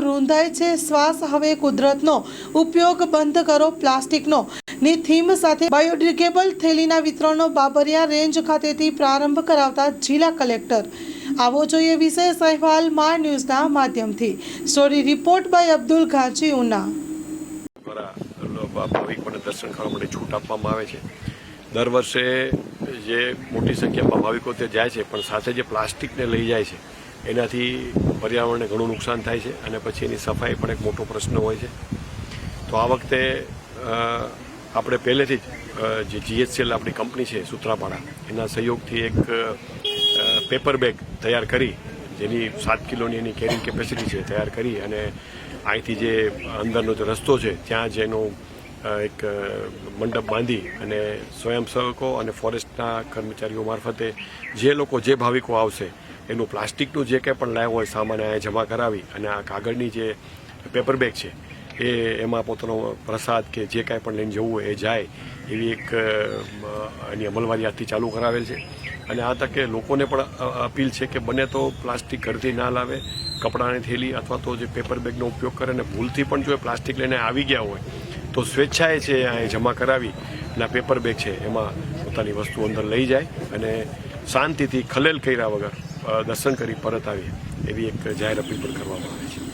રૂંધાય છે. શ્વાસ હવે કુદરતનો ઉપયોગ બંધ કરો. પ્લાસ્ટિકનો. ની થીમ સાથે બાયોડિગ્રેડેબલ થેલીના વિતરણનો બાબરિયા રેન્જ ખાતેથી પ્રારંભ કરાવતા જિલ્લા કલેક્ટર. આવો જોઈએ વિશેષ અહેવાલ મા ન્યૂઝના માધ્યમથી. Story report by Abdul Ghanchi Una. દર્શન કરવા માટે છૂટ આપવામાં આવે છે. દર વર્ષે જે મોટી સંખ્યામાં ભાવિકો ત્યાં જાય છે, પણ સાથે જે પ્લાસ્ટિકને લઈ જાય છે, એનાથી પર્યાવરણને ઘણું નુકસાન થાય છે અને પછી એની સફાઈ પણ એક મોટો પ્રશ્ન હોય છે. તો આ વખતે આપણે પહેલેથી જ જે જીએચસીએલ આપણી કંપની છે, સુત્રાપાડા, એના સહયોગથી એક પેપર બેગ તૈયાર કરી, જેની સાત કિલોની એની કેરિંગ કેપેસિટી છે, તૈયાર કરી અને અહીંથી જે અંદરનો જે રસ્તો છે, ત્યાં જ એનો એક મંડપ બાંધી અને સ્વયંસેવકો અને ફોરેસ્ટના કર્મચારીઓ મારફતે જે લોકો, જે ભાવિકો આવશે, એનું પ્લાસ્ટિકનું જે કંઈ પણ લાવ્યો હોય, સામાન અહીંયા જમા કરાવી અને આ કાગળની જે પેપર બેગ છે, એ એમાં પોતાનો પ્રસાદ કે જે કાંઈ પણ લઈને જવું હોય એ જાય, એવી એક એની અમલવારી આજથી ચાલુ કરાવેલ છે. અને આ તકે લોકોને પણ અપીલ છે કે બને તો પ્લાસ્ટિક ઘરથી ના લાવે, કપડાની થેલી અથવા તો જે પેપર બેગનો ઉપયોગ કરે અને ભૂલથી પણ જો એ પ્લાસ્ટિક લઈને આવી ગયા હોય તો સ્વેચ્છાએ છે અહીં જમા કરાવી આ પેપર બેગ છે. એમાં પોતાની વસ્તુ અંદર લઈ જાય અને શાંતિથી ખલેલ કર્યા વગર દર્શન કરી પરત આવીએ એવી એક જાહેર અપીલ પણ કરવામાં આવે છે.